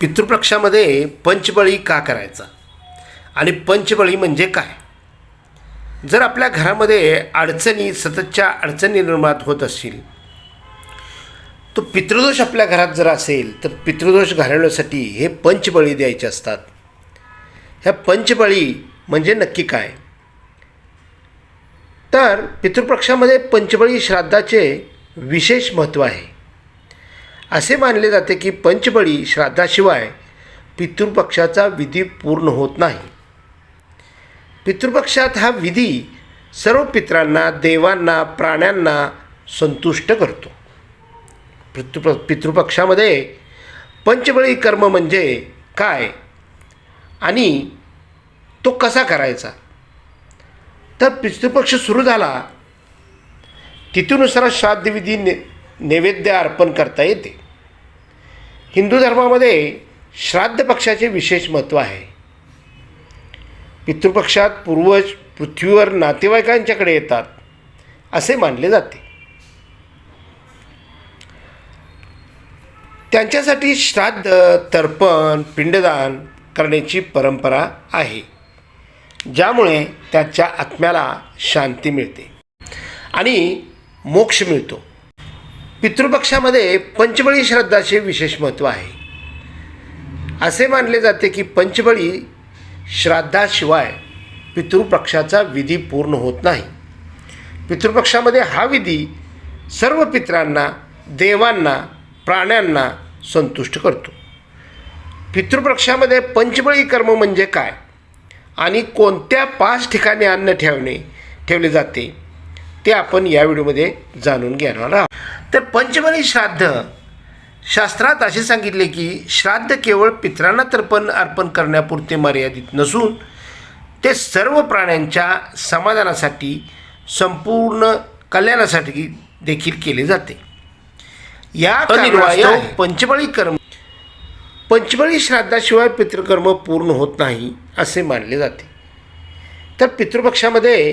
पितृपक्षामध्ये पंचबळी का करायचा? आणि पंचबळी म्हणजे काय? जर आपल्या घरामध्ये अडचणी सततच्या अडचणी निर्माण होत असतील तो पितृदोष आपल्या घरात जर असेल तर पितृदोष घालवण्यासाठी हे पंचबळी द्यायचे असतात. ह्या पंचबळी म्हणजे नक्की काय? तर पितृपक्षामध्ये पंचबळी श्राद्धाचे विशेष महत्त्व आहे. असे मानले जाते की पंचबळी श्राद्धाशिवाय पितृपक्षाचा विधी पूर्ण होत नाही. पितृपक्षात हा विधी सर्व पित्रांना देवांना प्राण्यांना संतुष्ट करतो. पितृ पितृपक्षामध्ये पंचबळी कर्म म्हणजे काय आणि तो कसा करायचा? तर पितृपक्ष सुरू झाला. तिथूनुसार श्राद्धविधी ने नैवेद्य अर्पण करता येते. हिंदू धर्मामध्ये श्राद्ध पक्षाचे विशेष महत्त्व आहे. पितृपक्षात पूर्वज पृथ्वीवर नातेवाईकांच्याकडे येतात असे मानले जाते. त्यांच्यासाठी श्राद्ध तर्पण पिंडदान करण्याची परंपरा आहे ज्यामुळे त्याच्या आत्म्याला शांती मिळते आणि मोक्ष मिळतो. पितृपक्षामध्ये पंचबळी श्रद्धाचे विशेष महत्त्व आहे. असे मानले जाते की पंचबळी श्राद्धाशिवाय पितृपक्षाचा विधी पूर्ण होत नाही. पितृपक्षामध्ये हा विधी सर्व पित्रांना देवांना प्राण्यांना संतुष्ट करतो. पितृपक्षामध्ये पंचबळी कर्म म्हणजे काय? आणि कोणत्या पाच ठिकाणी अन्न ठेवणे ठेवले जाते? ते आपण या व्हिडिओमध्ये जाणून घेणार आहोत. तर पंचबळी श्राद्ध. शास्त्रात असे सांगितले की श्राद्ध केवळ पित्रांना तर्पण अर्पण करण्यापुरते मर्यादित नसून ते सर्व प्राण्यांच्या समाधानासाठी संपूर्ण कल्याणासाठी देखील केले जाते. या पंचबळी कर्म पंचबळी श्राद्धाशिवाय पितृकर्म पूर्ण होत नाही असे मानले जाते. तर पितृपक्षामध्ये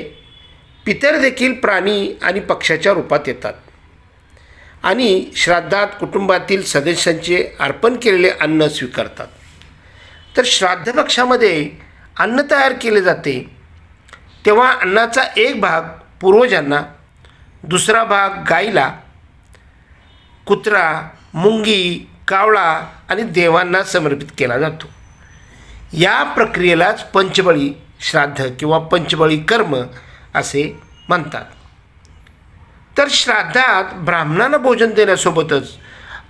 पितर देखील प्राणी आणि पक्षाच्या रूपात येतात. आणि श्राद्धात कुटुंबातील सदस्यांचे अर्पण केलेले अन्न स्वीकारतात. तर श्राद्धपक्षामध्ये अन्न तयार केले जाते. तेव्हा अन्नाचा एक भाग पूर्वजांना दुसरा भाग गाईला कुत्रा मुंगी कावळा आणि देवांना समर्पित केला जातो. या प्रक्रियेलाच पंचबळी श्राद्ध किंवा पंचबळी कर्म असे म्हणतात. तर श्राद्धात ब्राह्मणांना भोजन देण्यासोबतच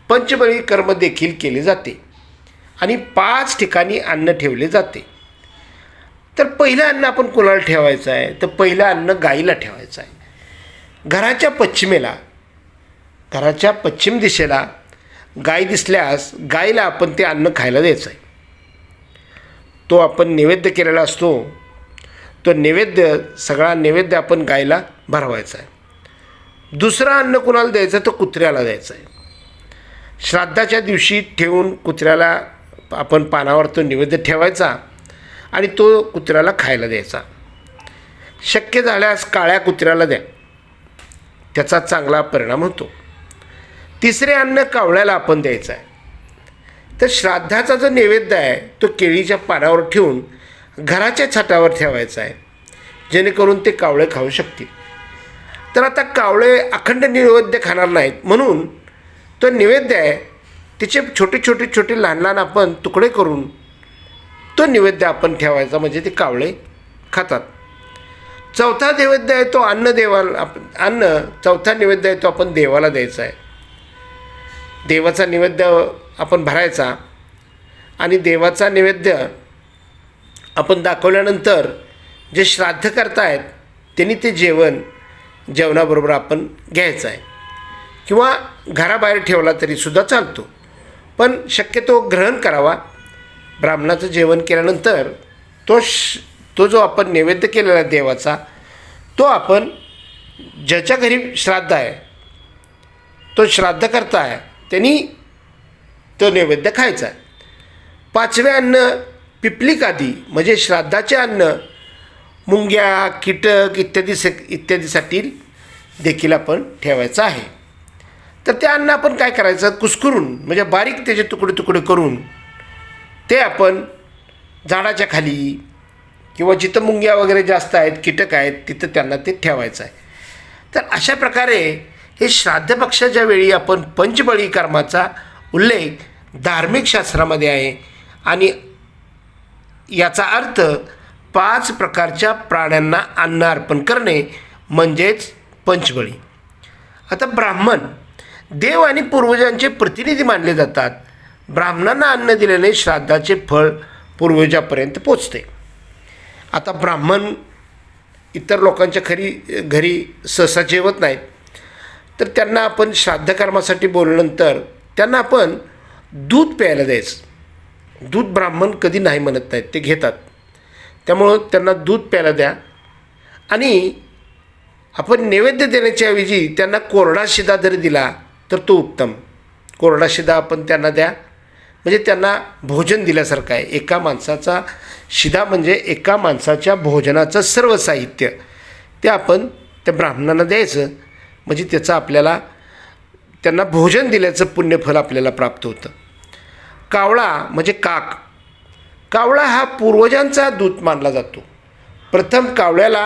पंचबळी कर्म देखील केले जाते आणि पाच ठिकाणी अन्न ठेवले जाते. तर पहिलं अन्न आपण कोणाला ठेवायचं आहे? तर पहिलं अन्न गाईला ठेवायचं आहे. घराच्या पश्चिमेला घराच्या पश्चिम दिशेला गाय दिसल्यास गायीला आपण ते अन्न खायला द्यायचं आहे. तो आपण नैवेद्य केलेला असतो. तो नैवेद्य सगळा नैवेद्य आपण गायला भरवायचा आहे. दुसरं अन्न कुणाला द्यायचं तर कुत्र्याला द्यायचं आहे. श्राद्धाच्या दिवशी ठेवून कुत्र्याला आपण पानावर तो नैवेद्य ठेवायचा आणि तो कुत्र्याला खायला द्यायचा. शक्य झाल्यास काळ्या कुत्र्याला द्या. त्याचा चांगला परिणाम होतो. तिसरे अन्न कावळ्याला आपण द्यायचं आहे. तर श्राद्धाचा जो नैवेद्य आहे तो केळीच्या पानावर ठेवून घराच्या छतावर ठेवायचा आहे. जेणेकरून ते कावळे खाऊ शकतील. तर आता कावळे अखंड नैवेद्य खाणार नाहीत. म्हणून तो नैवेद्य आहे तिचे छोटे छोटे छोटे लहान लहान आपण तुकडे करून तो नैवेद्य आपण ठेवायचा म्हणजे ते कावळे खातात. चौथा नैवेद्य आहे तो अन्न देवाला आप अन्न चौथा नैवेद्य आहे तो आपण देवाला द्यायचा आहे. देवाचा नैवेद्य आपण भरायचा आणि देवाचा नैवेद्य आपण दाखवल्यानंतर जे श्राद्ध करतायत त्यांनी ते जेवण जेवणाबरोबर आपण घ्यायचा आहे. किंवा घराबाहेर ठेवला तरीसुद्धा चालतो. पण शक्यतो ग्रहण करावा. ब्राह्मणाचं जेवण केल्यानंतर तो श तो जो आपण नैवेद्य केलेला आहे देवाचा तो आपण ज्याच्या घरी श्राद्ध आहे तो श्राद्ध करता आहे त्यांनी तो नैवेद्य खायचा आहे. पाचवे अन्न पिपलिक आदी म्हणजे श्राद्धाचे अन्न मुंग्या कीटक इत्यादी स इत्यादीसाठी देखील आपण ठेवायचं आहे. तर त्या अन्न आपण काय करायचं? कुस्करून म्हणजे बारीक त्याचे तुकडे तुकडे करून ते आपण झाडाच्या खाली किंवा जिथं मुंग्या वगैरे जास्त आहेत कीटक आहेत तिथं त्यांना ते ठेवायचं आहे. तर अशा प्रकारे हे श्राद्ध पक्षाच्या वेळी आपण पंचबळी कर्माचा उल्लेख धार्मिक शास्त्रामध्ये आहे आणि याचा अर्थ पाच प्रकारच्या प्राण्यांना अन्न अर्पण करणे म्हणजेच पंचबळी आता ब्राह्मण देव आणि पूर्वजांचे प्रतिनिधी मानले जातात. ब्राह्मणांना अन्न दिल्याने श्राद्धाचे फळ पूर्वजापर्यंत पोचते. आता ब्राह्मण इतर लोकांच्या खरी घरी सहसा जेवत नाहीत. तर त्यांना आपण श्राद्ध कर्मासाठी बोलल्यानंतर त्यांना आपण दूध प्यायला द्यायचं. दूध ब्राह्मण कधी नाही म्हणत नाहीत ते घेतात. त्यामुळं त्यांना दूध प्यायला द्या. आणि आपण नैवेद्य देण्याच्या ऐवजी त्यांना कोरडा शिदा जरी दिला तर तो उत्तम. कोरडा शिदा आपण त्यांना द्या. म्हणजे त्यांना भोजन दिल्यासारखं आहे. एका माणसाचा शिदा म्हणजे एका माणसाच्या भोजनाचं सर्व साहित्य. ते आपण त्या ब्राह्मणांना द्यायचं. म्हणजे त्याचं आपल्याला त्यांना भोजन दिल्याचं पुण्यफल आपल्याला प्राप्त होतं. कावळा म्हणजे काक. कावळा हा पूर्वजांचा दूत मानला जातो. प्रथम कावळ्याला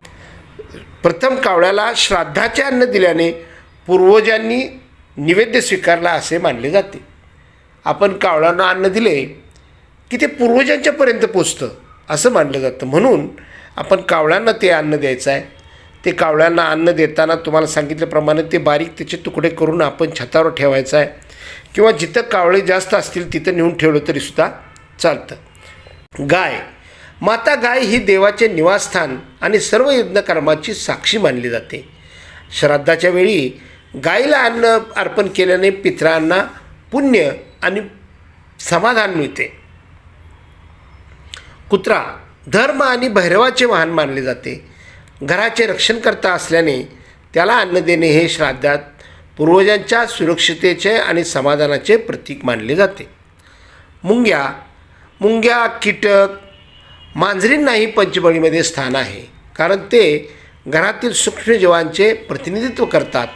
प्रथम कावळ्याला श्राद्धाचे अन्न दिल्याने पूर्वजांनी निवेद्य स्वीकारला असे मानले जाते. आपण कावळ्यांना अन्न दिले की ते पूर्वजांच्यापर्यंत पोचतं असं मानलं जातं. म्हणून आपण कावळ्यांना ते अन्न द्यायचं आहे. ते कावळ्यांना अन्न देताना तुम्हाला सांगितल्याप्रमाणे ते बारीक त्याचे तुकडे करून आपण छतावर ठेवायचं आहे. किंवा जिथं कावळे जास्त असतील तिथं नेऊन ठेवलं तरीसुद्धा चालतं. गाय. माता गाय ही देवाचे निवासस्थान आणि सर्व यज्ञकर्माची साक्षी मानली जाते. श्राद्धाच्या वेळी गायीला अन्न अर्पण केल्याने पितरांना पुण्य आणि समाधान मिळते. कुत्रा धर्म आणि भैरवाचे वाहन मानले जाते. घराचे रक्षणकर्ता असल्याने त्याला अन्न देणे हे श्राद्धात पूर्वजांच्या सुरक्षितेचे आणि समाधानाचे प्रतीक मानले जाते. मुंग्या मुंग्या कीटक मांजरींनाही पंचबळीमध्ये स्थान आहे. कारण ते घरातील सूक्ष्मजीवांचे प्रतिनिधित्व करतात.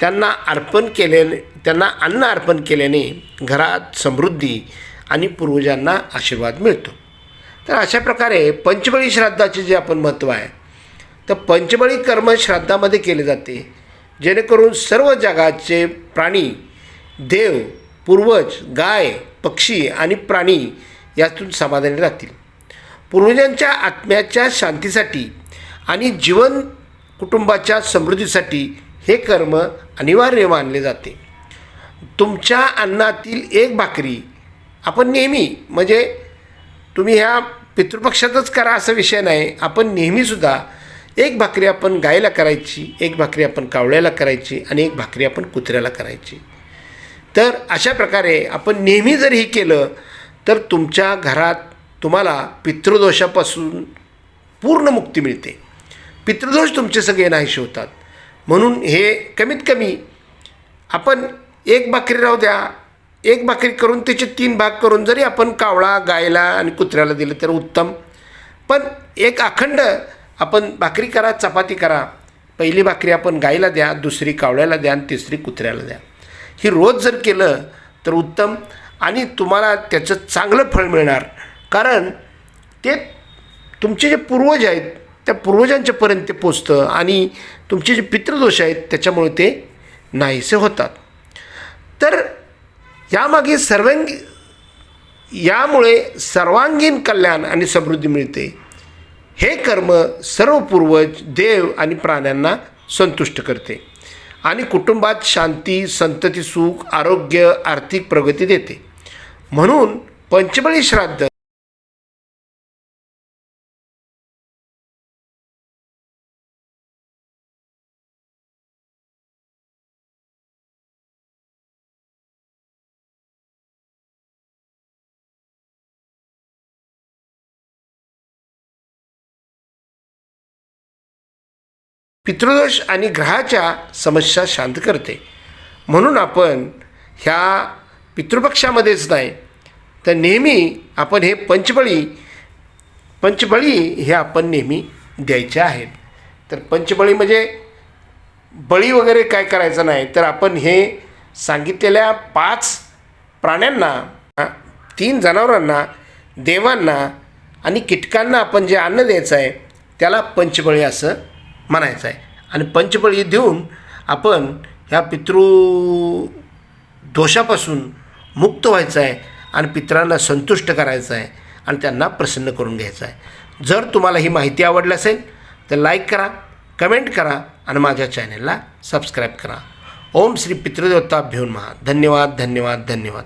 त्यांना अर्पण केल्याने त्यांना अन्न अर्पण केल्याने घरात समृद्धी आणि पूर्वजांना आशीर्वाद मिळतो. तर अशा प्रकारे पंचबळी श्राद्धाचे जे आपण महत्त्व आहे तर पंचबळी कर्म श्राद्धामध्ये केले जाते. जेणेकरून सर्व जगाचे प्राणी देव पूर्वज गाय पक्षी आणि प्राणी यातून समाधानी राहतील. पूर्वजांच्या आत्म्याच्या शांतीसाठी आणि जीवन कुटुंबाच्या समृद्धीसाठी हे कर्म अनिवार्य मानले जाते. तुमच्या अन्नातील एक भाकरी आपण नेहमी म्हणजे तुम्ही ह्या पितृपक्षातच करा असा विषय नाही. आपण नेहमीसुद्धा एक भाकरी आपण गायला करायची एक भाकरी आपण कावळ्याला करायची आणि एक भाकरी आपण कुत्र्याला करायची. तर अशा प्रकारे आपण नेहमी जर हे केलं तर तुमच्या घरात तुम्हाला पितृदोषापासून पूर्ण मुक्ती मिळते. पितृदोष तुमचे सगळे नाहीसे होतात. म्हणून हे कमीत कमी आपण एक भाकरी राहू द्या एक भाकरी करून त्याचे तीन भाग करून जरी आपण कावळा गायला आणि कुत्र्याला दिलं तर उत्तम. पण एक अखंड आपण भाकरी करा चपाती करा पहिली भाकरी आपण गायला द्या दुसरी कावळ्याला द्या आणि तिसरी कुत्र्याला द्या. ही रोज जर केलं तर उत्तम. आणि तुम्हाला त्याचं चांगलं फळ मिळणार. कारण ते तुमचे जे पूर्वज आहेत त्या पूर्वजांच्यापर्यंत ते पोचतं आणि तुमचे जे पितृदोष आहेत त्याच्यामुळे ते नाहीसे होतात. तर यामागे सर्वांगी यामुळे सर्वांगीण कल्याण आणि समृद्धी मिळते. हे कर्म सर्व पूर्वज देव आणि प्राण्यांना संतुष्ट करते आणि कुटुंबात शांती संतती सुख आरोग्य आर्थिक प्रगती देते. म्हणून पंचबळी श्राद्ध. पितृदोष आणि ग्रहाच्या समस्या शांत करते. म्हणून आपण ह्या पितृपक्षामध्येच नाही तर नेहमी आपण हे पंचबळी पंचबळी हे आपण नेहमी द्यायचे आहेत. तर पंचबळी म्हणजे बळी वगैरे काय करायचं नाही तर आपण हे सांगितलेल्या पाच प्राण्यांना तीन जनावरांना देवांना आणि कीटकांना आपण जे अन्न द्यायचं आहे त्याला पंचबळी असं म्हणायचं आहे. आणि पंचबळी देऊन आपण ह्या पितृ दोषापासून मुक्त व्हायचं आहे. आणि पितरांना संतुष्ट करायचं आहे आणि त्यांना प्रसन्न करून घ्यायचं आहे. जर तुम्हाला ही माहिती आवडली असेल तर लाईक करा कमेंट करा आणि माझ्या चॅनलला सबस्क्राईब करा. ओम श्री पितृदेवता भ्यून महा धन्यवाद धन्यवाद धन्यवाद.